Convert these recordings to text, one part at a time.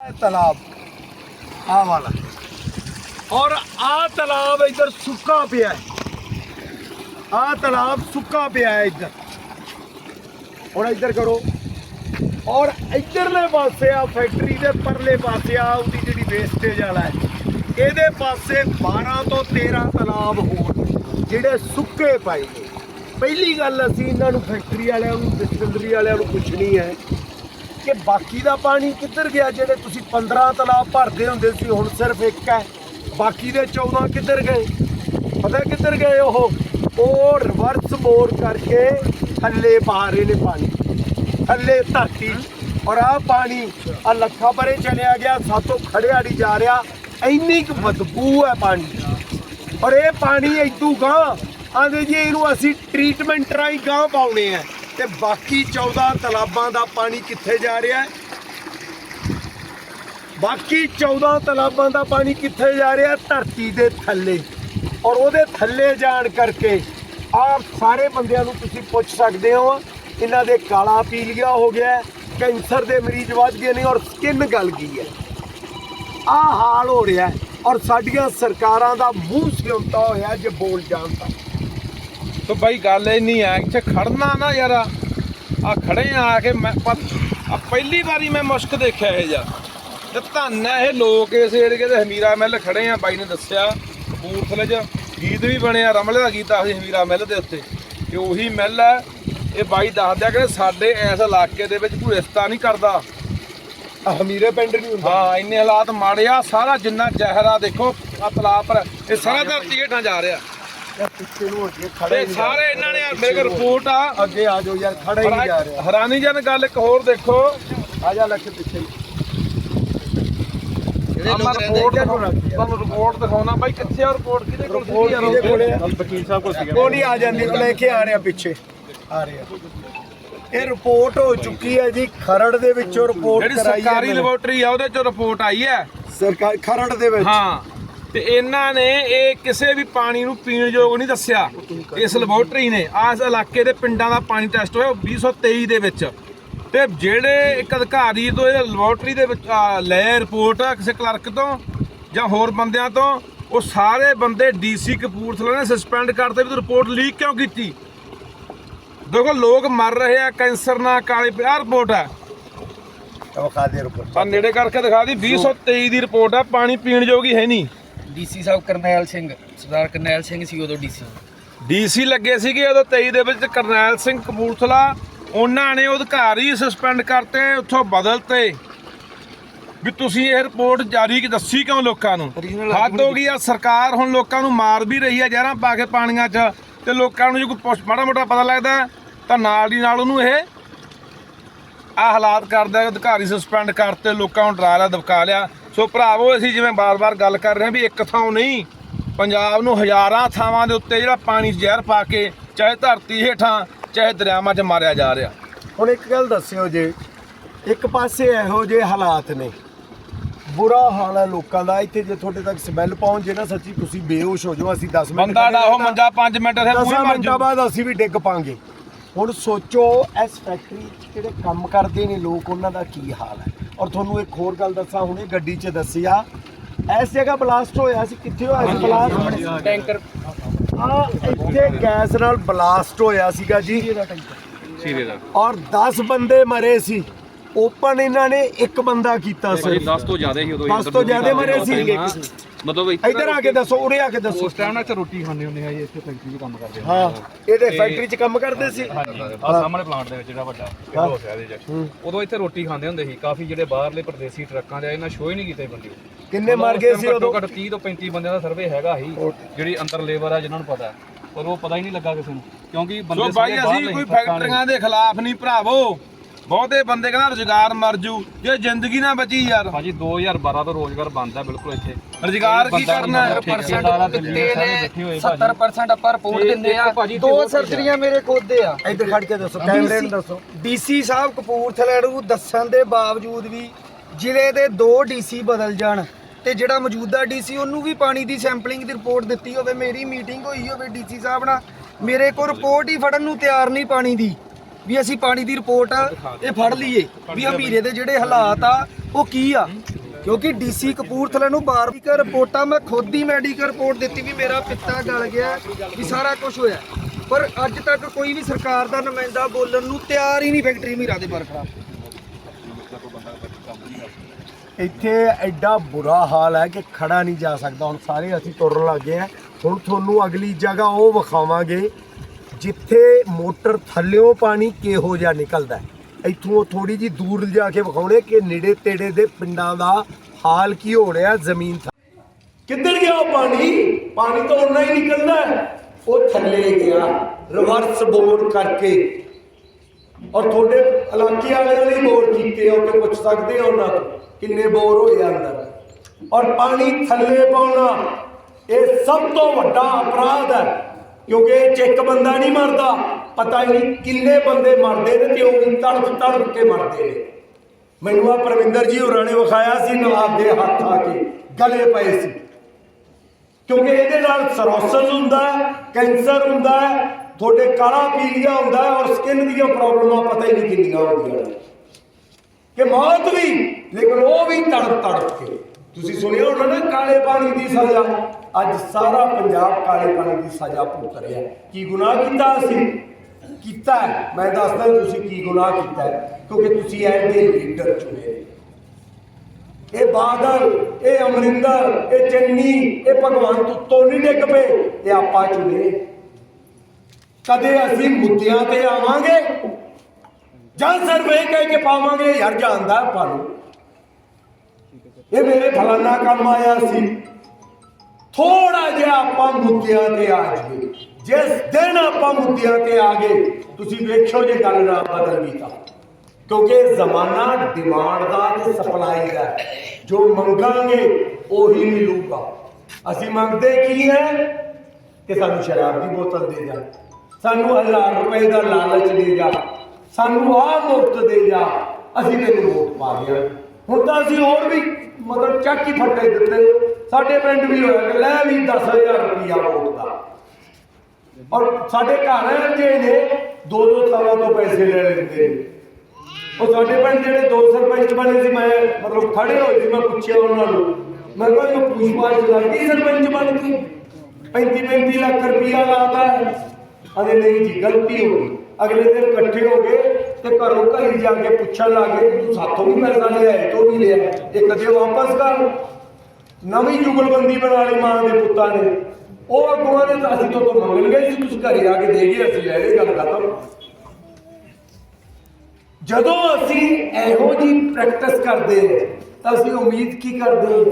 तालाब आ वाला और आ तालाब इधर सूखा पिया है आ तालाब सूखा पिया है इधर और इधर करो ਔਰ ਇਧਰਲੇ ਪਾਸੇ ਆ ਫੈਕਟਰੀ ਦੇ ਪਰਲੇ ਪਾਸੇ ਆ ਉਹਦੀ ਜਿਹੜੀ ਵੇਸਟੇਜ ਵਾਲਾ ਹੈ ਇਹਦੇ ਪਾਸੇ 12 ਤੋਂ 13 ਤਲਾਬ ਹੋਰ ਜਿਹੜੇ ਸੁੱਕੇ ਪਏ ਨੇ ਪਹਿਲੀ ਗੱਲ ਅਸੀਂ ਇਹਨਾਂ ਨੂੰ ਫੈਕਟਰੀ ਵਾਲਿਆਂ ਨੂੰ ਡਿਸਟਿਲਰੀ ਵਾਲਿਆਂ ਨੂੰ ਪੁੱਛਣੀ ਹੈ ਕਿ ਬਾਕੀ ਦਾ ਪਾਣੀ ਕਿੱਧਰ ਗਿਆ? ਜਿਹੜੇ ਤੁਸੀਂ 15 ਤਲਾਬ ਭਰਦੇ ਹੁੰਦੇ ਸੀ, ਹੁਣ ਸਿਰਫ ਇੱਕ ਹੈ। ਬਾਕੀ ਦੇ 14 ਕਿੱਧਰ ਗਏ? ਪਤਾ ਕਿੱਧਰ ਗਏ ਉਹ? ਉਹ ਰਿਵਰਸ ਬੋਰ ਕਰਕੇ ਥੱਲੇ ਪਾ ਰਹੇ ਨੇ ਪਾਣੀ। ਥੱਲੇ ਧਰਤੀ। ਔਰ ਆ ਪਾਣੀ ਆ ਲੱਖਾਂ ਪਰੇ ਚਲਿਆ ਗਿਆ, ਸਾਤੋਂ ਖੜਿਆ ਨਹੀਂ ਜਾ ਰਿਹਾ। ਇੰਨੀ ਕੁ ਬਦਬੂ ਹੈ ਪਾਣੀ। ਔਰ ਇਹ ਪਾਣੀ ਇਦੂ ਗਾਂ ਆਂਦੇ ਜੀ, ਇਹਨੂੰ ਅਸੀਂ ਟ੍ਰੀਟਮੈਂਟ ਰਾਹੀਂ ਗਾਂ ਪਾਉਣੇ ਆ। ਤੇ ਬਾਕੀ 14 ਤਲਾਬਾਂ ਦਾ ਪਾਣੀ ਕਿੱਥੇ ਜਾ ਰਿਹਾ? ਹੈ ਬਾਕੀ 14 ਤਲਾਬਾਂ ਦਾ ਪਾਣੀ ਕਿੱਥੇ ਜਾ ਰਿਹਾ? ਧਰਤੀ ਦੇ ਥੱਲੇ। ਔਰ ਉਹਦੇ ਥੱਲੇ ਜਾਣ ਕਰਕੇ ਆਪ ਸਾਰੇ ਬੰਦਿਆਂ ਨੂੰ ਤੁਸੀਂ ਪੁੱਛ ਸਕਦੇ ਹੋ, ਇਹਨਾਂ ਦੇ ਕਾਲਾ ਪੀਲੀਆ ਹੋ ਗਿਆ, ਕੈਂਸਰ ਦੇ ਮਰੀਜ਼ ਵੱਧ ਗਏ ਨੇ ਔਰ ਸਕਿਨ ਗਲ ਗਈ ਹੈ। ਆ ਹਾਲ ਹੋ ਰਿਹਾ ਔਰ ਸਾਡੀਆਂ ਸਰਕਾਰਾਂ ਦਾ ਮੂੰਹ ਸਿਉਂਤਾ ਹੋਇਆ ਜੇ ਬੋਲ ਜਾਣ ਤਾਂ। ਤੋ ਬਾਈ ਗੱਲ ਇਹ ਨਹੀਂ ਆ ਇੱਥੇ ਖੜਨਾ ਨਾ ਯਾਰ। ਆ ਖੜੇ ਆ ਕੇ ਮੈਂ ਪਹਿਲੀ ਵਾਰੀ ਮੈਂ ਮੁਸ਼ਕ ਦੇਖਿਆ ਇਹ ਜਾ ਤੇ ਧੰਨ ਹੈ ਇਹ ਲੋਕ ਇਸ ਏਰੀਏ ਦੇ ਹਮੀਰਾ ਮਿੱਲ ਖੜੇ ਆ ਬਾਈ ਨੇ ਦੱਸਿਆ ਕਪੂਰਥਲੇ 'ਚ ਗੀਤ ਵੀ ਬਣਿਆ ਰਮਲੇ ਦਾ ਗੀਤ ਆ ਹਮੀਰਾ ਮਿੱਲ ਦੇ ਉੱਤੇ। ਕਿ ਉਹੀ ਮਿੱਲ ਹੈ ਇਹ ਬਾਈ ਦੱਸਦਿਆ ਕਿ ਸਾਡੇ ਇਸ ਇਲਾਕੇ ਦੇ ਵਿੱਚ ਕੋਈ ਰਿਸ਼ਤਾ ਨਹੀਂ ਕਰਦਾ। ਹਮੀਰੇ ਪਿੰਡ ਨਹੀਂ ਹੁੰਦਾ। ਹਾਂ। ਇੰਨੇ ਹਾਲਾਤ ਮਾੜੇ ਆ ਸਾਰਾ ਜਿੰਨਾ ਜ਼ਹਿਰ ਦੇਖੋ ਆ ਤਲਾਬ ਪਰ ਇਹ ਸਾਰਾ ਧਰਤੀ ਹੇਠਾਂ ਜਾ ਰਿਹਾ। ਇਹ ਪਿੱਛੇ ਨੂੰ ਅੱਗੇ ਖੜੇ ਤੇ ਸਾਰੇ ਇਹਨਾਂ ਨੇ ਮੇਰੇ ਕੋਲ ਰਿਪੋਰਟ ਆ। ਅੱਗੇ ਆ ਜਾਓ ਯਾਰ ਖੜਾ ਹੀ ਨਹੀਂ ਜਾ ਰਿਹਾ। ਹੈਰਾਨੀਜਨ ਗੱਲ ਇੱਕ ਹੋਰ ਦੇਖੋ। ਆ ਜਾ ਲੱਖ ਪਿੱਛੇ। ਜਿਹੜੇ ਲੋਕ ਰਿਪੋਰਟ ਤੁਹਾਨੂੰ ਰਿਪੋਰਟ ਦਿਖਾਉਣਾ ਬਾਈ ਕਿੱਥੇ ਆ ਰਿਪੋਰਟ ਕਿਹਦੇ ਕੋਲ ਕੋਲੇ ਆ? ਵਕੀਲ ਸਾਹਿਬ ਕੋਲ ਸੀਗਾ। ਨਹੀਂ ਆ ਜਾਂਦੀ ਲੈ ਕੇ ਆ ਰਿਹਾ ਪਿੱਛੇ। ਆ ਰਿਹਾ। ਇਹ ਰਿਪੋਰਟ ਹੋ ਚੁੱਕੀ ਹੈ ਜੀ। ਖਰੜ ਦੇ ਵਿੱਚੋਂ ਰਿਪੋਰਟ ਜਿਹੜੀ ਕਰਾਈ ਹੈ ਸਰਕਾਰੀ ਇਹਨਾਂ। ਨੇ। ਲੈਬੋਰਟਰੀ ਆ ਉਹਦੇ ਚੋਂ ਰਿਪੋਰਟ ਆਈ ਹੈ। ਸਰਕਾਰ ਖਰੜ ਦੇ ਵਿੱਚ। ਹਾਂ। ਤੇ ਇਹਨਾਂ ਨੇ ਇਹ ਕਿਸੇ ਵੀ ਪਾਣੀ ਨੂੰ ਪੀਣ ਯੋਗ ਨਹੀਂ ਦੱਸਿਆ। ਇਸ ਲੈਬੋਰਟਰੀ ਨੇ ਆਸ ਇਲਾਕੇ ਦੇ ਪਿੰਡਾਂ ਦਾ ਪਾਣੀ ਟੈਸਟ ਹੋਇਆ ਉਹ 2023 ਦੇ ਵਿੱਚ। ਤੇ ਜਿਹੜੇ ਇੱਕ ਅਧਿਕਾਰੀ ਤੋਂ ਇਹ ਲੈਬੋਰਟਰੀ ਦੇ ਵਿੱਚ ਆ, ਲੈ ਰਿਪੋਰਟ ਕਿਸੇ ਕਲਰਕ ਤੋਂ ਜਾਂ ਹੋਰ ਬੰਦਿਆਂ ਤੋਂ ਉਹ ਸਾਰੇ ਬੰਦੇ ਡੀਸੀ ਕਪੂਰਥਲਾ ਨੇ ਸਸਪੈਂਡ ਕਰਤੇ ਵੀ ਤੂੰ ਰਿਪੋਰਟ ਲੀਕ ਕਿਉਂ ਕੀਤੀ? ਦੇਖੋ ਲੋਕ ਮਰ ਰਹੇ ਆ ਕੈਂਸਰ ਨਾਲ ਕਾਲੇ ਪਿਆਰ ਰਿਪੋਰਟ ਹੈ ਵਿਖਾ ਦੇ ਰਿਪੋਰਟ ਆ ਨੇੜੇ ਕਰਕੇ ਦਿਖਾ ਦੀ 2023 ਦੀ ਰਿਪੋਰਟ ਆ ਪਾਣੀ ਪੀਣ ਯੋਗੀ ਹੈ ਨਹੀਂ। ਡੀਸੀ ਸਾਹਿਬ ਕਰਨੈਲ ਸਿੰਘ ਸਰਦਾਰ ਕਰਨੈਲ ਸਿੰਘ ਸੀ ਉਦੋਂ ਡੀਸੀ। ਡੀਸੀ ਲੱਗੇ ਸੀਗੇ ਉਦੋਂ 23 ਦੇ ਵਿੱਚ ਕਰਨੈਲ ਸਿੰਘ ਕਪੂਰਥਲਾ। ਉਹਨਾਂ ਨੇ ਅਧਿਕਾਰੀ ਸਸਪੈਂਡ ਕਰਤੇ ਉੱਥੋਂ ਬਦਲਤੇ। ਵੀ ਤੁਸੀਂ ਇਹ ਰਿਪੋਰਟ ਜਾਰੀ ਕਿ ਦੱਸੀ ਕਿਉਂ ਲੋਕਾਂ ਨੂੰ? ਹੱਦ ਹੋ ਗਈ ਆ ਸਰਕਾਰ ਹੁਣ ਲੋਕਾਂ ਨੂੰ ਮਾਰ ਵੀ ਰਹੀ ਆ ਜ਼ਹਿਰਾਂ ਪਾ ਕੇ ਪਾਣੀਆਂ 'ਚ। ਤੇ ਲੋਕਾਂ ਨੂੰ ਜੇ ਕੋਈ ਮਾੜਾ ਮੋਟਾ ਪਤਾ ਲੱਗਦਾ ਤਾਂ ਨਾਲ ਦੀ ਨਾਲ ਉਹਨੂੰ ਇਹ ਆ ਹਾਲਾਤ ਕਰਦਾ ਅਧਿਕਾਰੀ ਸਸਪੈਂਡ ਕਰਤੇ ਲੋਕਾਂ ਨੂੰ ਡਰਾ ਲਿਆ ਦਬਕਾ ਲਿਆ। ਸੋ ਭਰਾਵੋ ਅਸੀਂ ਜਿਵੇਂ ਬਾਰ-ਬਾਰ ਗੱਲ ਕਰ ਰਹੇ ਹਾਂ ਵੀ ਇੱਕ ਥਾਂ ਨਹੀਂ ਪੰਜਾਬ ਨੂੰ ਹਜ਼ਾਰਾਂ ਥਾਵਾਂ ਦੇ ਉੱਤੇ ਜਿਹੜਾ ਪਾਣੀ ਜ਼ਹਿਰ ਪਾ ਕੇ ਚਾਹੇ ਧਰਤੀ ਹੇਠਾਂ ਚਾਹੇ ਦਰਿਆਵਾਂ 'ਚ ਮਾਰਿਆ ਜਾ ਰਿਹਾ। ਹੁਣ ਇੱਕ ਗੱਲ ਦੱਸਿਓ ਜੇ ਇੱਕ ਪਾਸੇ ਇਹੋ ਜਿਹੇ ਹਾਲਾਤ ਨੇ ਬੁਰਾ ਹਾਲ ਹੈ ਲੋਕਾਂ ਦਾ ਇੱਥੇ ਜੇ ਤੁਹਾਡੇ ਤੱਕ ਸਮੈਲ ਪਹੁੰਚ ਜੇ ਨਾ ਸੱਚੀ ਤੁਸੀਂ ਬੇਹੋਸ਼ ਹੋ ਜਾਓ ਅਸੀਂ 10 ਮਿੰਟ ਬੰਦਾ ਦਾ ਉਹ। ਮੰਜਾ 5 ਮਿੰਟ ਇੱਥੇ ਪੂਰੇ ਮਰ ਮਿੰਟਾਂ ਬਾਅਦ ਅਸੀਂ ਵੀ ਡਿੱਗ ਪਾਂਗੇ। ਹੁਣ ਸੋਚੋ ਇਸ ਫੈਕਟਰੀ 'ਚ ਜਿਹੜੇ ਕੰਮ ਕਰਦੇ ਨੇ ਲੋਕ ਉਹਨਾਂ ਦਾ ਕੀ ਹਾਲ ਹੈ? ਔਰ ਤੁਹਾਨੂੰ ਇੱਕ ਹੋਰ ਗੱਲ ਦੱਸਾਂ ਹੁਣੇ ਗੱਡੀ 'ਚ ਦੱਸਿਆ ਇਸ ਜਗ੍ਹਾ ਬਲਾਸਟ ਹੋਇਆ ਸੀ ਕਿੱਥੇ ਹੋਇਆ ਸੀ ਬਲਾਸਟ ਟੈਂਕਰ ਆ ਇੱਥੇ ਗੈਸ ਨਾਲ ਬਲਾਸਟ ਹੋਇਆ ਸੀਗਾ ਜੀ। ਸੀਰੇ ਦਾ। ਔਰ 10 ਬੰਦੇ ਮਰੇ ਸੀ। ਓਪਨ ਇਹਨਾਂ ਨੇ ਇੱਕ ਬੰਦਾ ਕੀਤਾ ਸੀ। 10 ਤੋਂ ਜ਼ਿਆਦਾ ਹੀ ਉਦੋਂ 10 ਤੋਂ ਜ਼ਿਆਦਾ ਮਰੇ ਸੀ। ਮਤਲਬ ਇੱਧਰ ਆ ਕੇ ਦੱਸੋ ਉਰੇ ਆ ਕੇ ਦੱਸੋ। ਉਸ ਟਾਈਮ ਨਾਲ ਰੋਟੀ ਖਾਂਦੇ ਹੁੰਦੇ ਆ ਜੀ ਇੱਥੇ ਫੈਕਟਰੀ 'ਚ ਕੰਮ ਕਰਦੇ ਹਾਂ ਇਹਦੇ ਫੈਕਟਰੀ 'ਚ ਕੰਮ ਕਰਦੇ ਸੀ। ਹਾਂਜੀ ਆ ਸਾਹਮਣੇ ਪਲਾਂਟ ਦੇ ਵਿੱਚ ਜਿਹੜਾ ਵੱਡਾ ਹੋ। ਗਿਆ ਇਹਦੇ 'ਚ ਉਦੋਂ ਇੱਥੇ ਰੋਟੀ ਖਾਂਦੇ ਹੁੰਦੇ ਸੀ। ਕਾਫੀ ਜਿਹੜੇ ਬਾਹਰਲੇ ਪ੍ਰਦੇਸੀ ਟਰੱਕਾਂ ਦੇ ਇਹਨਾਂ ਸ਼ੋਅ ਹੀ ਨਹੀਂ ਕੀਤੇ ਬੰਦੇ। ਕਿੰਨੇ ਮਰ ਗਏ ਸੀ ਉਦੋਂ? ਘੱਟ 30 ਤੋਂ 35 ਬੰਦਿਆਂ ਦਾ ਸਰਵੇ ਹੈਗਾ ਹੀ ਜਿਹੜੀ ਅੰਦਰ ਲੇਬਰ ਆ ਜਿਨ੍ਹਾਂ ਨੂੰ ਪਤਾ। ਪਰ ਉਹ ਪਤਾ ਹੀ ਨਹੀਂ ਲੱਗਾ ਕਿਸੇ ਨੂੰ। ਕਿਉਂਕਿ ਸੋ ਬੰਦੇ ਬਾਈ ਸਾਰੇ ਬਾਹਰ ਅਸੀਂ ਕੋਈ ਫੈਕਟਰੀਆਂ ਦੇ ਖਿਲਾਫ ਨਹੀਂ ਭਰਾਵੋ। ਬਹੁਤੇ ਬੰਦੇ ਕਹਿੰਦਾ ਰੁਜ਼ਗਾਰ ਮਰ ਜੂ ਜੇ ਜ਼ਿੰਦਗੀ ਨਾ ਬਚੀ ਯਾਰ। ਭਾਜੀ 2012 ਤੋਂ ਰੋਜ਼ਗਾਰ ਬੰਦ ਹੈ ਬਿਲਕੁਲ ਇੱਥੇ। ਰੁਜ਼ਗਾਰ ਕੀ ਕਰਨਾ ਹੈ? ਠੇਕੇਦਾਰ ਦਿੱਲੀ ਦੇ ਸਾਰੇ ਬੈਠੇ ਹੋਏ ਭਾਜੀ। 70% ਆਪਾਂ ਰਿਪੋਰਟ ਤੇ ਦਿੰਦੇ ਆ। ਇੱਕ ਭਾਜੀ ਦੋ ਤੇ ਹੋਰ ਸਰਜਰੀਆਂ ਮੇਰੇ ਕੋਦੇ ਆ। ਇੱਧਰ ਖੜ ਕੇ ਦੱਸੋ ਕੈਮਰੇ ਨੂੰ ਦੱਸੋ। ਡੀਸੀ ਸਾਹਿਬ ਕਪੂਰਥਲੇ ਨੂੰ ਦੱਸਣ ਦੇ ਬਾਵਜੂਦ ਵੀ ਜ਼ਿਲ੍ਹੇ ਦੇ ਦੋ ਡੀਸੀ ਬਦਲ ਜਾਣ ਤੇ ਜਿਹੜਾ ਮੌਜੂਦਾ ਡੀਸੀ ਉਹਨੂੰ ਵੀ ਪਾਣੀ ਦੀ ਸੈਂਪਲਿੰਗ ਦੀ ਰਿਪੋਰਟ ਦਿੱਤੀ ਹੋਵੇ ਮੇਰੀ ਮੀਟਿੰਗ ਹੋਈ ਹੋਵੇ ਡੀਸੀ ਸਾਹਿਬ ਨਾਲ। ਮੇਰੇ ਕੋਲ ਰਿਪੋਰਟ ਹੀ ਫੜਨ ਨੂੰ ਤਿਆਰ ਨਹੀਂ ਪਾਣੀ ਦੀ। ਵੀ ਅਸੀਂ ਪਾਣੀ ਦੀ ਰਿਪੋਰਟ ਇਹ ਫੜ ਲਈਏ, ਵੀ ਹਮੀਰੇ ਦੇ ਜਿਹੜੇ ਹਾਲਾਤ ਆ, ਉਹ ਕੀ ਆ? ਕਿਉਂਕਿ ਡੀਸੀ ਕਪੂਰਥਲੇ ਨੂੰ ਬਾਰ ਬਾਰ ਰਿਪੋਰਟਾਂ, ਮੈਂ ਖੁਦ ਹੀ ਮੈਡੀਕਲ ਰਿਪੋਰਟ ਦਿੱਤੀ ਵੀ ਮੇਰਾ ਪਿੱਤਾ ਗਲ ਗਿਆ, ਵੀ ਸਾਰਾ ਕੁਝ ਹੋਇਆ। ਪਰ ਅੱਜ ਤੱਕ ਕੋਈ ਵੀ ਸਰਕਾਰ ਦਾ ਨੁਮਾਇੰਦਾ ਬੋਲਣ ਨੂੰ ਤਿਆਰ ਹੀ ਨਹੀਂ ਫੈਕਟਰੀ ਮੀਰਾ ਦੇ ਬਾਰੇ ਖੜਾ। ਇੱਥੇ ਐਡਾ ਬੁਰਾ ਹਾਲ ਹੈ ਕਿ ਖੜਾ ਨਹੀਂ ਜਾ ਸਕਦਾ। ਹੁਣ ਸਾਰੇ ਅਸੀਂ ਤੁਰਨ ਲੱਗੇ ਆ ਹੁਣ ਤੁਹਾਨੂੰ ਅਗਲੀ ਜਗ੍ਹਾ ਉਹ ਵਿਖਾਵਾਂਗੇ ਜਿੱਥੇ ਮੋਟਰ ਥੱਲਿਓਂ ਪਾਣੀ ਕਿਹੋ ਜਿਹਾ ਨਿਕਲਦਾ ਹੈ। ਇੱਥੋਂ ਥੋੜੀ ਜੀ ਦੂਰ ਜਾ ਕੇ ਵਿਖਾਉਣੇ ਕਿ ਨੇੜੇ ਤੇੜੇ ਦੇ ਪਿੰਡਾਂ ਦਾ ਹਾਲ ਕੀ ਹੋ ਰਿਹਾ, ਜ਼ਮੀਨ ਕਿੱਧਰ ਗਿਆ ਉਹ ਪਾਣੀ? ਪਾਣੀ ਤਾਂ ਉਨਾ ਹੀ ਨਿਕਲਦਾ ਉਹ ਥੱਲੇ ਗਿਆ, ਰਿਵਰਸ ਬੋਰ ਕਰਕੇ। ਔਰ ਤੁਹਾਡੇ ਇਲਾਕੇ ਵਾਲਿਆਂ ਨੇ ਬੋਰ ਕੀਤੇ ਹੋ ਕਿ ਪੁੱਛ ਸਕਦੇ ਹੋ ਉਹਨਾਂ ਤੋਂ ਕਿੰਨੇ ਬੋਰ ਹੋਏ ਆ ਅੰਦਰ। ਔਰ ਪਾਣੀ ਥੱਲੇ ਪਾਉਣਾ ਇਹ ਸਭ ਤੋਂ ਵੱਡਾ ਅਪਰਾਧ ਹੈ। ਕਿਉਂਕਿ ਇਹ 'ਚ ਇੱਕ ਬੰਦਾ ਨਹੀਂ ਮਰਦਾ। ਪਤਾ ਹੀ ਨਹੀਂ ਕਿੰਨੇ ਬੰਦੇ ਮਰਦੇ ਨੇ ਤੇ ਉਹ ਤੜਪ ਤੜਪ ਕੇ ਮਰਦੇ ਨੇ। ਮੈਨੂੰ ਆ ਪਰਵਿੰਦਰ ਜੀ ਹੋਰਾਂ ਨੇ ਵਿਖਾਇਆ ਸੀ ਨਵਾਬ ਦੇ ਹੱਥ ਆ ਕੇ ਗਲੇ ਪਏ ਸੀ। ਕਿਉਂਕਿ ਇਹਦੇ ਨਾਲ ਸਰੋਸਸ ਹੁੰਦਾ ਹੈ, ਕੈਂਸਰ ਹੁੰਦਾ ਹੈ, ਤੁਹਾਡੇ ਕਾਲਾ ਪੀਲੀਆ ਹੁੰਦਾ ਹੈ ਔਰ ਸਕਿਨ ਦੀਆਂ ਪ੍ਰੋਬਲਮਾਂ ਪਤਾ ਹੀ ਨਹੀਂ ਕਿੰਨੀਆਂ ਹੁੰਦੀਆਂ ਨੇ। ਕਿ ਮੌਤ ਵੀ, ਲੇਕਿਨ ਉਹ ਵੀ ਤੜਪ ਤੜਪ ਕੇ। ਤੁਸੀਂ ਸੁਣਿਆ ਹੋਣਾ ਨਾ ਕਾਲੇ ਪਾਣੀ ਦੀ ਸਜ਼ਾ? ਅੱਜ ਸਾਰਾ ਪੰਜਾਬ ਕਾਲੇ ਪਾਣੀ ਦੀ ਸਜ਼ਾ ਭੁਗਤ ਰਿਹਾ ਕੀ ਗੁਨਾਹ ਕੀਤਾ ਅਸੀਂ? ਕੀਤਾ ਮੈਂ ਦੱਸਦਾ ਤੁਸੀਂ ਕੀ ਗੁਨਾਹ ਕੀਤਾ ਕਿਉਂਕਿ ਤੁਸੀਂ ਇਹ ਦੇ ਲੀਡਰ ਚੁਣੇ ਇਹ ਬਾਦਲ, ਇਹ ਅਮਰਿੰਦਰ, ਇਹ ਚੰਨੀ, ਇਹ ਭਗਵੰਤ ਤੋਂ ਨਹੀਂ ਡਿੱਗ ਪਏ। ਇਹ ਆਪਾਂ ਚੁਣੇ। ਕਦੇ ਅਸੀਂ ਮੁੱਦਿਆਂ ਤੇ ਆਵਾਂਗੇ ਜਾਂ ਸਿਰਫ ਕਹਿ ਕੇ ਪਾਵਾਂਗੇ? ਯਾਰ ਜਾਣਦਾ ਆਪਾਂ ਨੂੰ। ਇਹ ਮੇਰੇ ਫਲਾਨਾ ਕੰਮ ਆਇਆ ਸੀ। ਥੋੜਾ ਜਿਹਾ ਆਪਾਂ ਮੁੱਦਿਆਂ ਤੇ ਆ ਜਾਈਏ। ਜਿਸ ਦਿਨ ਆਪਾਂ ਮੁੱਦਿਆਂ ਤੇ ਆ ਗਏ, ਤੁਸੀਂ ਵੇਖਿਓ ਜੇ ਗੱਲ ਨਾ ਬਦਲ ਗਈ ਤਾਂ। ਕਿਉਂਕਿ ਜ਼ਮਾਨਾ ਡਿਮਾਂਡ ਦਾ ਤੇ ਸਪਲਾਈ ਦਾ ਹੈ। ਜੋ ਮੰਗਾਂਗੇ, ਉਹੀ ਮਿਲੂਗਾ। ਅਸੀਂ ਮੰਗਦੇ ਕੀ ਹੈ? ਕਿ ਸਾਨੂੰ ਸ਼ਰਾਬ ਦੀ ਬੋਤਲ ਦੇ ਜਾ। ਸਾਨੂੰ 1000 ਰੁਪਏ ਦਾ ਲਾਲਚ ਦੇ ਜਾ। ਸਾਨੂੰ ਆਹ ਮੁਫਤ ਦੇ ਜਾ। ਅਸੀਂ ਤੈਨੂੰ ਵੋਟ ਪਾ ਦਿਆਂ ਹੁਣ ਤਾਂ ਅਸੀਂ ਹੋਰ ਵੀ ਮਤਲਬ ਚੱਕ ਹੀ ਫੱਟੇ ਦਿੱਤੇ। ਸਾਡੇ ਪਿੰਡ ਵੀ ਹੋਇਆ ਕਿ ਲੈ ਵੀ 10000 ਰੁਪਇਆ ਵੋਟ ਦਾ। ਔਰ ਸਾਡੇ ਘਰ ਜਿਹੜੇ ਨੇ, ਦੋ ਦੋ ਸਾਲਾਂ ਤੋਂ ਪੈਸੇ ਲੈ ਲੈਂਦੇ ਨੇ। ਉਹ ਸਾਡੇ ਪਿੰਡ ਜਿਹੜੇ ਦੋ ਸਰਪੰਚ ਬਣੇ ਸੀ, ਮੈਂ ਮਤਲਬ ਖੜੇ ਹੋਏ ਸੀ, ਮੈਂ ਪੁੱਛਿਆ ਉਹਨਾਂ ਨੂੰ। ਮੈਂ ਕਿਹਾ, ਇਹ ਪੁੱਛਵਾਜ ਲੱਗਦੀ ਸਰਪੰਚ ਬਣ ਗਈ 35 35 ਲੱਖ ਰੁਪਇਆ ਲਾਤਾ ਹੈ। ਅਰੇ ਨਹੀਂ ਜੀ, ਗਲਤੀ ਹੋ ਗਈ। ਅਗਲੇ ਦਿਨ ਇਕੱਠੇ ਹੋ ਗਏ ਤੇ ਘਰੋਂ ਘਰੀ ਜਾ ਕੇ ਪੁੱਛਣ ਲੱਗੇ ਤੂੰ ਸਾਥੋਂ ਵੀ ਪੈਸਾ ਲਿਆ ਹੈ ਤੋਂ ਵੀ ਲਿਆ ਇਹ ਕਦੇ ਵਾਪਸ ਕਰ ਨਵੀਂ ਜੁਗਲਬੰਦੀ ਬਣਾ ਲਈ ਮਾਂ ਦੇ ਪੁੱਤਾਂ ਨੇ। ਉਹ ਅੱਗੋਂ ਨੇ ਤਾਂ ਅਸੀਂ ਤੋਂ ਤੋਂ ਮੰਗਣ ਗਏ ਸੀ, ਤੁਸੀਂ ਘਰੇ ਆ ਕੇ ਦੇ ਗਏ ਅਸੀਂ ਲੈ ਲਈ ਗੱਲ ਖਤਮ ਜਦੋਂ ਅਸੀਂ ਇਹੋ ਜੀ ਪ੍ਰੈਕਟਿਸ ਕਰਦੇ ਤਾਂ ਅਸੀਂ ਉਮੀਦ ਕੀ ਕਰਦੇ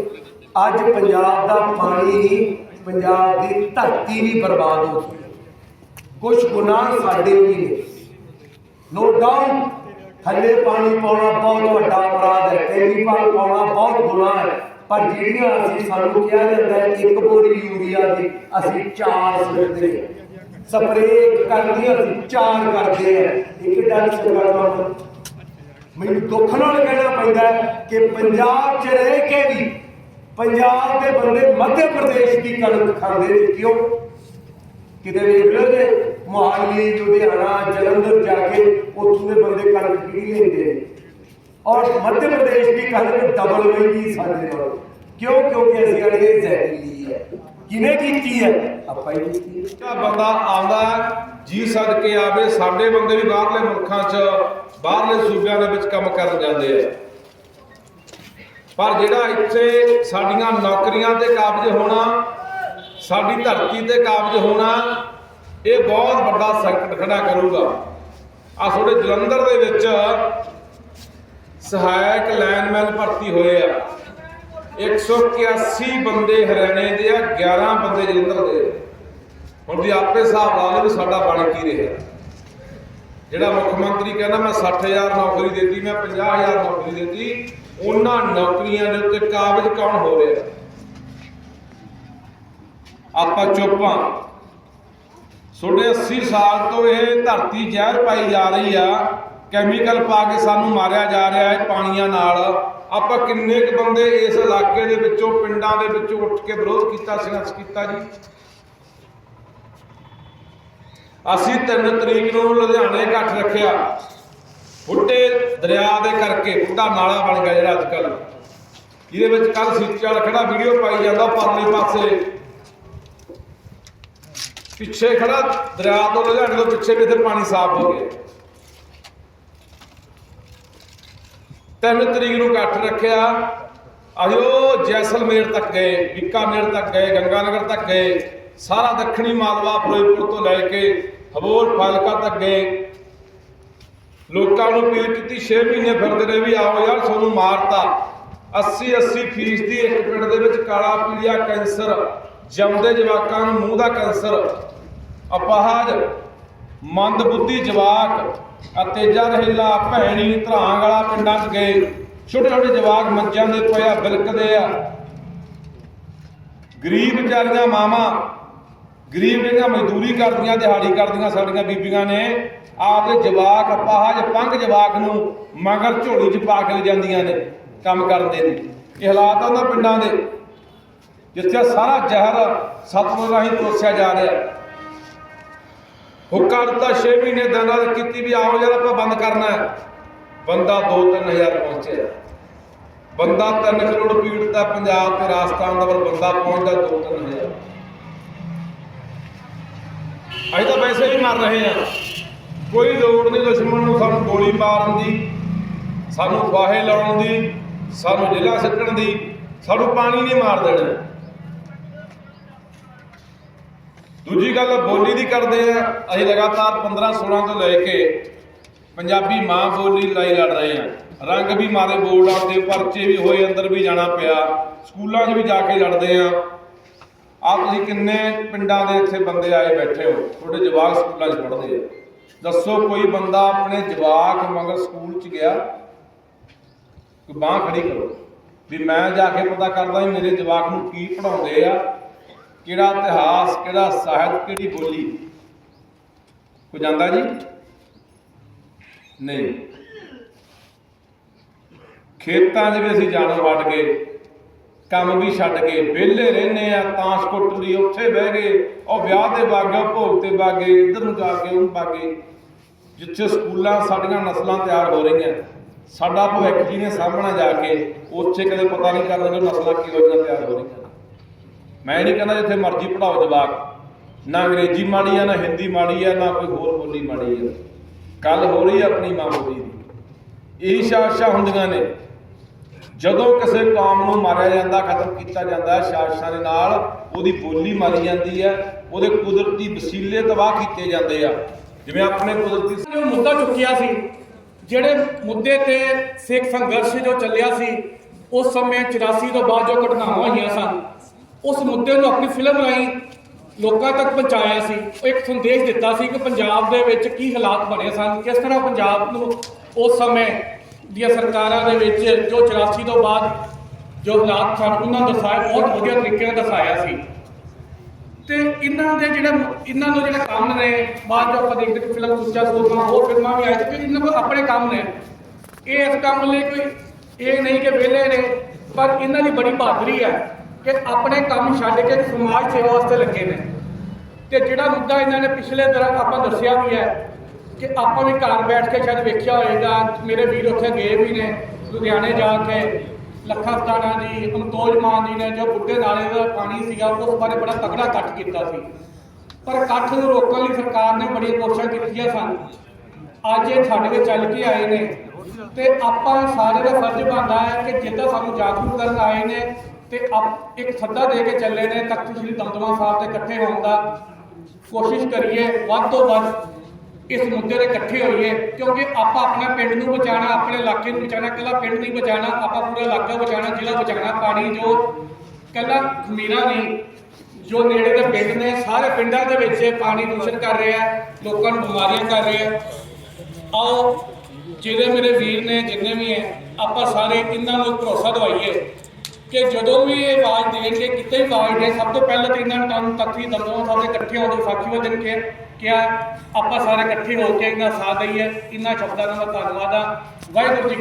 ਅੱਜ ਪੰਜਾਬ ਦਾ ਪਾਣੀ ਨਹੀਂ ਪੰਜਾਬ ਦੀ ਧਰਤੀ ਵੀ ਬਰਬਾਦ ਹੋ ਗਈ ਕੁਝ ਗੁਨਾਹ ਸਾਡੇ ਵੀ ਨੇ। ਨੋ ਡਾਊਟ ਥੱਲੇ ਪਾਣੀ ਪਾਉਣਾ ਬਹੁਤ ਵੱਡਾ ਅਪਰਾਧ ਹੈ। ਕੈਮੀਕਲ ਪਾਉਣਾ ਬਹੁਤ ਗੁਨਾਹ ਹੈ। ਪਰ ਜਿਹੜੀਆਂ ਅਸੀਂ ਸਾਨੂੰ ਕਿਹਾ ਜਾਂਦਾ ਹੈ, ਇੱਕ ਬੋਰੀ ਯੂਰੀਆ ਦੀ, ਅਸੀਂ ਚਾਰ ਸਿੱਟਦੇ ਹਾਂ ਸਪਰੇਅ ਕਰਦੀ ਅਸੀਂ ਚਾਰ ਕਰਦੇ ਹਾਂ। ਇੱਕ ਡੰਗ ਸਰਕਾਰ ਮੈਨੂੰ ਦੁੱਖ ਨਾਲ ਕਹਿਣਾ ਪੈਂਦਾ ਕਿ ਪੰਜਾਬ 'ਚ ਰਹਿ ਕੇ ਵੀ ਪੰਜਾਬ ਦੇ ਬੰਦੇ ਮੱਧ ਪ੍ਰਦੇਸ਼ ਦੀ ਕਣਕ ਖਾਂਦੇ ਨੇ। ਕਿਉਂ? ਕਿਤੇ ਵੇਖ ਲਓ ਤੇ ਮੁਹਾਲੀ ਲੁਧਿਆਣਾ, ਜਲੰਧਰ ਜਾ ਕੇ ਉੱਥੋਂ ਦੇ ਬੰਦੇ ਕਣਕ ਕਿਹੜੀ ਲੈਂਦੇ ਨੇ? ਔਰ ਮੱਧ ਪ੍ਰਦੇਸ਼ ਦੀ ਕਣਕ ਡਬਲ ਮਹਿੰਗੀ ਸਾਡੇ ਨਾਲੋਂ। ਕਿਉਂ? ਕਿਉਂਕਿ ਅਸੀਂ ਅੜੇ ਜ਼ਹਿਰੀਲੀ ਹੈ। ਕਿਨੇ ਕੀਤੀ ਹੈ? ਆਪਾਂ ਹੀ ਕੀਤੀ ਹੈ। ਜਿਹੜਾ ਬੰਦਾ ਆਉਂਦਾ ਜੀ ਸਦਕੇ ਆਵੇ, ਸਾਡੇ ਬੰਦੇ ਵੀ ਬਾਹਰਲੇ ਮੁਲਕਾਂ 'ਚ, ਬਾਹਰਲੇ ਸੂਬਿਆਂ ਦੇ ਵਿੱਚ ਕੰਮ ਕਰਨ ਜਾਂਦੇ ਆ। ਪਰ ਜਿਹੜਾ ਇੱਥੇ ਸਾਡੀਆਂ ਨੌਕਰੀਆਂ ਤੇ ਕਾਬਜ ਹੋਣਾ, ਸਾਡੀ ਧਰਤੀ ਤੇ ਕਾਬਜ ਹੋਣਾ ਇਹ ਬਹੁਤ ਵੱਡਾ ਸੰਕਟ ਖੜਾ ਕਰੂਗਾ। ਆ ਤੁਹਾਡੇ ਜਲੰਧਰ ਦੇ ਵਿੱਚ ਸਹਾਇਕ ਲਾਈਨਮੈਨ ਭਰਤੀ ਹੋਏ ਆ। 181 ਬੰਦੇ ਹਰਿਆਣੇ ਦੇ ਆ 11 ਬੰਦੇ ਜਲੰਧਰ ਦੇ ਹੁਣ ਵੀ ਆਪੇ ਹਿਸਾਬ ਲਾ ਲਓ ਵੀ ਸਾਡਾ ਬਣ ਕੀ ਰਿਹਾ। ਜਿਹੜਾ ਮੁੱਖ ਮੰਤਰੀ ਕਹਿੰਦਾ, ਮੈਂ 60000 ਨੌਕਰੀ ਦਿੱਤੀ, ਮੈਂ 50000 ਨੌਕਰੀ ਦਿੱਤੀ, ਉਹਨਾਂ ਨੌਕਰੀਆਂ ਦੇ ਉੱਤੇ ਕਾਬਜ ਕੌਣ ਹੋ ਰਿਹਾ? ਆਪਾਂ ਚੁੱਪਾਂ ਤੁਹਾਡੇ 80 ਸਾਲ ਤੋਂ ਇਹ ਧਰਤੀ ਜ਼ਹਿਰ ਪਾਈ ਜਾ ਰਹੀ ਆ। ਕੈਮੀਕਲ ਪਾ ਕੇ ਸਾਨੂੰ ਮਾਰਿਆ ਜਾ ਰਿਹਾ ਹੈ ਪਾਣੀਆਂ ਨਾਲ। ਆਪਾਂ ਕਿੰਨੇ ਕੁ ਬੰਦੇ ਇਸ ਇਲਾਕੇ ਦੇ ਵਿੱਚੋਂ, ਪਿੰਡਾਂ ਦੇ ਵਿੱਚੋਂ ਉੱਠ ਕੇ ਵਿਰੋਧ ਕੀਤਾ, ਸੰਘਰਸ਼ ਕੀਤਾ ਜੀ? ਅਸੀਂ 3 ਤਰੀਕ ਨੂੰ ਲੁਧਿਆਣੇ ਇਕੱਠ ਰੱਖਿਆ। ਬੁੱਢੇ ਦਰਿਆ ਦੇ ਕਰਕੇ ਬੁੱਢਾ ਨਾਲਾ ਬਣ ਗਿਆ ਜਿਹੜਾ ਅੱਜ ਕੱਲ ਜਿਹਦੇ ਵਿੱਚ ਕੱਲ ਸੀਚੇ ਖੜਾ ਵੀਡੀਓ ਪਾਈ ਜਾਂਦਾ, ਪਰਲੇ ਪਾਸੇ। ਪਿੱਛੇ ਖੜਾ, ਦਰਿਆ ਤੋਂ ਲੁਧਿਆਣੇ ਤੋਂ ਪਿੱਛੇ ਵੀ ਇੱਥੇ ਪਾਣੀ ਸਾਫ਼ ਹੋ ਗਿਆ। ਤਿੰਨ ਤਰੀਕ ਨੂੰ ਇਕੱਠ ਰੱਖਿਆ। ਅਸੀਂ ਉਹ ਜੈਸਲਮੇਰ ਤੱਕ ਗਏ, ਬੀਕਾਨੇਰ ਤੱਕ ਗਏ, ਗੰਗਾਨਗਰ ਤੱਕ ਗਏ। ਸਾਰਾ ਦੱਖਣੀ ਮਾਲਵਾ ਫਿਰੋਜ਼ਪੁਰ ਤੋਂ ਲੈ ਕੇ ਹਬੋਰ ਫਾਜ਼ਿਲਕਾ ਤੱਕ ਗਏ। ਲੋਕਾਂ ਨੂੰ ਅਪੀਲ ਕੀਤੀ 6 ਮਹੀਨੇ ਫਿਰਦੇ ਰਹੇ ਵੀ ਆਓ ਯਾਰ, ਤੁਹਾਨੂੰ ਮਾਰਤਾ। 80 80 ਫੀਸ ਦੀ ਇੱਕ ਪਿੰਡ ਦੇ ਵਿੱਚ ਕਾਲਾ ਪੀਲੀਆ ਕੈਂਸਰ, ਜੰਮਦੇ ਜਵਾਕਾਂ ਨੂੰ ਮੂੰਹ ਦਾ ਕੈਂਸਰ। ਅਪਾਹਜ, ਮੰਦਬੁੱਧੀ ਜਵਾਕ ਅਤੇ ਜਦ ਭੈਣੀ ਧਰਾਂਗ ਵਾਲਾ ਪਿੰਡਾਂ 'ਚ ਗਏ ਛੋਟੇ ਛੋਟੇ ਜਵਾਕ ਮੰਜਿਆਂ ਦੇ ਪਿਆ ਬਿਲਕਦੇ ਆ। ਗਰੀਬ ਵਿਚਾਰੀਆਂ ਮਾਵਾਂ, ਗਰੀਬ ਜਿਹੜੀਆਂ ਮਜ਼ਦੂਰੀ ਕਰਦੀਆਂ, ਦਿਹਾੜੀ ਕਰਦੀਆਂ ਸਾਡੀਆਂ ਬੀਬੀਆਂ ਨੇ, ਆਪਦੇ ਜਵਾਕ ਅਪਾਹਜ, ਪੰਗ ਜਵਾਕ ਨੂੰ ਮਗਰ ਝੋਲੀ 'ਚ ਪਾ ਕੇ ਲੈ ਜਾਂਦੀਆਂ ਨੇ, ਕੰਮ ਕਰਦੇ ਨੇ। ਇਹ ਹਾਲਾਤ ਆ ਉਹਨਾਂ ਪਿੰਡਾਂ ਦੇ, ਜਿੱਥੇ ਸਾਰਾ ਜ਼ਹਿਰ ਸਤਿਗੁਰ ਰਾਹੀਂ ਪਰੋਸਿਆ ਜਾ ਰਿਹਾ। ਹੁਕਾ ਦਿੱਤਾ 6 ਮਹੀਨੇ ਦਿਨ ਕੀਤੀ ਵੀ ਆਓ ਯਾਰ, ਆਪਾਂ ਬੰਦ ਕਰਨਾ ਹੈ। ਬੰਦਾ 2-3000 ਪਹੁੰਚਿਆ ਬੰਦਾ 3 ਕਰੋੜ ਪੀੜਤ ਪੰਜਾਬ ਤੇ ਰਾਜਸਥਾਨ ਦਾ ਪਰ ਬੰਦਾ ਪਹੁੰਚਦਾ 2-3000 ਅਸੀਂ ਤਾਂ ਵੈਸੇ ਵੀ ਮਰ ਰਹੇ ਹਾਂ। ਕੋਈ ਲੋੜ ਨਹੀਂ ਦੁਸ਼ਮਣ ਨੂੰ ਸਾਨੂੰ ਗੋਲੀ ਮਾਰਨ ਦੀ, ਸਾਨੂੰ ਫਾਹੇ ਲਾਉਣ ਦੀ, ਸਾਨੂੰ ਜ਼ਿਲ੍ਹਾ ਸਿੱਟਣ ਦੀ, ਸਾਨੂੰ ਪਾਣੀ ਨਹੀਂ ਮਾਰ ਦੇਣਾ। ਦੂਜੀ ਗੱਲ ਬੋਲੀ ਦੀ ਕਰਦੇ ਆ, ਅਸੀਂ ਲਗਾਤਾਰ 15 16 ਤੋਂ ਲੈ ਕੇ ਪੰਜਾਬੀ ਮਾਂ ਬੋਲੀ ਲਈ ਲੜ ਰਹੇ ਆ। ਰੰਗ ਵੀ ਮਾਰੇ ਬੋਰਡਾਂ ਤੇ ਪਰਚੇ ਵੀ ਹੋਏ, ਅੰਦਰ ਵੀ ਜਾਣਾ ਪਿਆ। ਸਕੂਲਾਂ 'ਚ ਵੀ ਜਾ ਕੇ ਲੜਦੇ ਆ। ਆ ਤੁਸੀਂ ਕਿੰਨੇ ਪਿੰਡਾਂ ਦੇ ਇੱਥੇ ਬੰਦੇ ਆਏ ਬੈਠੇ ਹੋ? ਤੁਹਾਡੇ ਜਵਾਕ ਸਕੂਲਾਂ 'ਚ ਪੜ੍ਹਦੇ ਆ। ਦੱਸੋ ਕੋਈ ਬੰਦਾ ਆਪਣੇ ਜਵਾਕ ਮਗਰ ਸਕੂਲ 'ਚ ਗਿਆ? ਕੋਈ ਬਾਹ ਖੜੀ ਕਰੋ। ਵੀ ਮੈਂ ਜਾ ਕੇ ਪਤਾ ਕਰਦਾ ਮੇਰੇ ਜਵਾਕ ਨੂੰ ਕੀ ਪੜਾਉਂਦੇ ਆ ਕਿਹੜਾ ਇਤਿਹਾਸ, ਕਿਹੜਾ ਸਾਹਿਤ, ਕਿਹੜੀ ਬੋਲੀ? ਕੋਈ ਜਾਂਦਾ ਜੀ? ਨਹੀਂ। ਖੇਤਾਂ ਦੇ ਵੀ ਅਸੀਂ ਜਾਣੋਂ ਵੱਟ ਗਏ। ਕੰਮ ਵੀ ਛੱਡ ਕੇ ਵਿਹਲੇ ਰਹਿੰਦੇ ਆ ਤਾਂਸ਼ ਕੁੱਟ ਲਈ ਉੱਥੇ ਬਹਿ ਗਏ। ਉਹ ਵਿਆਹ ਤੇ ਵਗ ਭੋਗ ਤੇ ਵਗ ਗਏ ਇੱਧਰ ਨੂੰ ਜਾ ਕੇ ਉਹਨੂੰ ਵਗ ਜਿੱਥੇ ਸਕੂਲਾਂ ਸਾਡੀਆਂ ਨਸਲਾਂ ਤਿਆਰ ਹੋ ਰਹੀਆਂ। ਸਾਡਾ ਭਵਿੱਖ ਜੀ ਨੇ ਸਾਹਮਣਾ ਜਾ ਕੇ, ਉੱਥੇ ਕਦੇ ਪਤਾ ਨਹੀਂ ਕਰਦਾ ਕਿ ਨਸਲਾਂ ਕਿਹੋ ਜਿਹੀਆਂ ਤਿਆਰ ਹੋ ਰਹੀਆਂ। ਮੈਂ ਨਹੀਂ ਕਹਿੰਦਾ ਜਿੱਥੇ ਮਰਜ਼ੀ ਪੜਾਓ ਜਵਾਕ। ਨਾ ਅੰਗਰੇਜ਼ੀ ਮਾੜੀ ਆ, ਨਾ ਹਿੰਦੀ ਮਾੜੀ ਆ, ਨਾ ਕੋਈ ਹੋਰ ਬੋਲੀ ਮਾੜੀ ਆ। ਗੱਲ ਹੋ ਰਹੀ ਆ ਆਪਣੀ ਮਾਂ ਬੋਲੀ ਦੀ। ਇਹੀ ਸ਼ਾਸ਼ਾ ਹੁੰਦੀਆਂ ਨੇ। ਜਦੋਂ ਕਿਸੇ ਕੌਮ ਨੂੰ ਮਾਰਿਆ ਜਾਂਦਾ, ਖਤਮ ਕੀਤਾ ਜਾਂਦਾ ਹੈ ਦੇ ਨਾਲ ਉਹਦੀ ਬੋਲੀ ਮਾਰੀ ਜਾਂਦੀ ਹੈ ਉਹਦੇ ਕੁਦਰਤੀ ਵਸੀਲੇ ਤਬਾਹ ਕੀਤੇ ਜਾਂਦੇ ਆ। ਜਿਵੇਂ ਆਪਣੇ ਕੁਦਰਤੀ ਜੋ ਮੁੱਦਾ ਚੁੱਕਿਆ ਸੀ, ਜਿਹੜੇ ਮੁੱਦੇ ਤੇ ਸਿੱਖ ਸੰਘਰਸ਼ ਜੋ ਚੱਲਿਆ ਸੀ, ਉਸ ਸਮੇਂ 84 ਤੋਂ ਬਾਅਦ ਜੋ ਘਟਨਾਵਾਂ ਹੋਈਆਂ ਸਨ ਉਸ ਮੁੱਦੇ ਨੂੰ ਆਪਣੀ ਫਿਲਮ ਰਾਹੀਂ ਲੋਕਾਂ ਤੱਕ ਪਹੁੰਚਾਇਆ ਸੀ। ਉਹ ਇੱਕ ਸੰਦੇਸ਼ ਦਿੱਤਾ ਸੀ ਕਿ ਪੰਜਾਬ ਦੇ ਵਿੱਚ ਕੀ ਹਾਲਾਤ ਬਣੇ ਸਨ, ਕਿਸ ਤਰ੍ਹਾਂ ਪੰਜਾਬ ਨੂੰ ਉਸ ਸਮੇਂ ਦੀਆਂ ਸਰਕਾਰਾਂ ਦੇ ਵਿੱਚ ਜੋ 84 ਤੋਂ ਬਾਅਦ ਜੋ ਹਾਲਾਤ ਸਨ, ਉਹਨਾਂ ਨੂੰ ਦਰਸਾਇਆ ਬਹੁਤ ਵਧੀਆ ਤਰੀਕੇ ਨਾਲ ਦਰਸਾਇਆ ਸੀ। ਤੇ ਇਹਨਾਂ ਦੇ ਜਿਹੜੇ ਇਹਨਾਂ ਨੂੰ ਜਿਹੜੇ ਕੰਮ ਨੇ, ਬਾਅਦ ਜੋ ਆਪਾਂ ਦੇਖਦੇ ਕਿ ਫਿਲਮ ਸੁੱਚਾ ਸੂਰਮਾ, ਹੋਰ ਫਿਲਮਾਂ ਵੀ ਆਈ ਤੇ ਇਹਨਾਂ ਕੋਲ ਆਪਣੇ ਕੰਮ ਨੇ। ਇਹ ਇਸ ਕੰਮ ਲਈ ਕੋਈ, ਇਹ ਨਹੀਂ ਕਿ ਵਿਹਲੇ ਨੇ, ਪਰ ਇਹਨਾਂ ਦੀ ਬੜੀ ਬਹਾਦਰੀ ਹੈ। ਕਿ ਆਪਣੇ ਕੰਮ ਛੱਡ ਕੇ ਸਮਾਜ ਸੇਵਾ ਵਾਸਤੇ ਲੱਗੇ ਨੇ। ਤੇ ਜਿਹੜਾ ਮੁੱਦਾ ਇਹਨਾਂ ਨੇ ਪਿਛਲੇ ਦੌਰਾਨ ਆਪਾਂ ਦੱਸਿਆ ਵੀ ਹੈ ਕਿ ਆਪਾਂ ਵੀ ਘਰ ਬੈਠ ਕੇ ਸ਼ਾਇਦ ਵੇਖਿਆ ਹੋਏਗਾ, ਮੇਰੇ ਵੀਰ ਉੱਥੇ ਗਏ ਵੀ ਨੇ, ਲੁਧਿਆਣੇ ਜਾ ਕੇ, ਲੱਖਾ ਸਤਾਣਾ ਜੀ ਅੰਤੋਜ ਮਾਨ ਜੀ ਨੇ ਜੋ ਬੁੱਢੇ ਨਾਲੇ ਦਾ ਪਾਣੀ ਸੀਗਾ, ਉਸ ਬਾਰੇ ਬੜਾ ਤਕੜਾ ਇਕੱਠ ਕੀਤਾ ਸੀ। ਪਰ ਇਕੱਠ ਨੂੰ ਰੋਕਣ ਲਈ ਸਰਕਾਰ ਨੇ ਬੜੀਆਂ ਕੋਸ਼ਿਸ਼ਾਂ ਕੀਤੀਆਂ ਸਨ। ਅੱਜ ਇਹ ਛੱਡ ਕੇ ਚੱਲ ਕੇ ਆਏ ਨੇ। ਤੇ ਆਪਾਂ ਸਾਰੇ ਦਾ ਫਰਜ਼ ਬਣਦਾ ਹੈ ਕਿ ਜਿੱਦਾਂ ਸਾਨੂੰ ਜਾਗਰੂਕ ਕਰਨ ਆਏ ਨੇ ਤੇ ਆਪ ਇੱਕ ਸੱਦਾ ਦੇ ਕੇ ਚੱਲੇ ਨੇ, ਤਖਤ ਸ੍ਰੀ ਦਮਦਮਾ ਸਾਹਿਬ ਤੇ ਇਕੱਠੇ ਹੋਣ ਦਾ ਕੋਸ਼ਿਸ਼ ਕਰੀਏ, ਵੱਧ ਤੋਂ ਵੱਧ ਇਸ ਮੁੱਦੇ ਤੇ ਇਕੱਠੇ ਹੋਈਏ, ਕਿਉਂਕਿ ਆਪਾਂ ਆਪਣੇ ਪਿੰਡ ਨੂੰ ਬਚਾਉਣਾ, ਆਪਣੇ ਇਲਾਕੇ ਨੂੰ ਬਚਾਉਣਾ, ਇਕੱਲਾ ਪਿੰਡ ਨਹੀਂ ਬਚਾਉਣਾ, ਆਪਾਂ ਪੂਰਾ ਇਲਾਕਾ ਬਚਾਉਣਾ, ਜ਼ਿਲ੍ਹਾ ਬਚਾਉਣਾ, ਪਾਣੀ, ਜੋ ਇਕੱਲਾ ਖਮੀਰਾ ਨਹੀਂ, ਜੋ ਨੇੜੇ ਦੇ ਪਿੰਡ ਨੇ, ਸਾਰੇ ਪਿੰਡਾਂ ਦੇ ਵਿੱਚ ਪਾਣੀ ਦੂਸ਼ਣ ਕਰ ਰਿਹਾ ਹੈ, ਲੋਕਾਂ ਨੂੰ ਬਿਮਾਰੀਆਂ ਕਰ ਰਿਹਾ ਹੈ। ਆਓ, ਜਿਹੜੇ ਮੇਰੇ ਵੀਰ ਨੇ, ਜਿੰਨੇ ਵੀ ਹੈ, ਆਪਾਂ ਸਾਰੇ ਇਹਨਾਂ ਨੂੰ ਭਰੋਸਾ ਦਵਾਈਏ। ਕਿ ਜਦੋਂ ਵੀ ਇਹ ਆਵਾਜ਼ ਦੇਣਗੇ, ਕਿਤੇ ਵੀ ਆਵਾਜ਼ ਦੇ, ਸਭ ਤੋਂ ਪਹਿਲਾਂ ਤਾਂ ਇਹਨਾਂ ਨੂੰ ਤਖਤੀ ਦਮਦਮਾ ਸਾਹਿਬ ਦੇ ਇਕੱਠੇ ਹੋ ਦੇ ਸਾਖੀ ਵਾਲੇ ਦਿਨ ਕਿਹਾ, ਆਪਾਂ ਸਾਰੇ ਇਕੱਠੇ ਹੋ ਕੇ ਇਹਨਾਂ ਸਾਥ ਦਈਏ। ਇਹਨਾਂ ਸ਼ਬਦਾਂ ਦਾ ਧੰਨਵਾਦ ਆ ਵਾਹਿਗੁਰੂ ਜੀ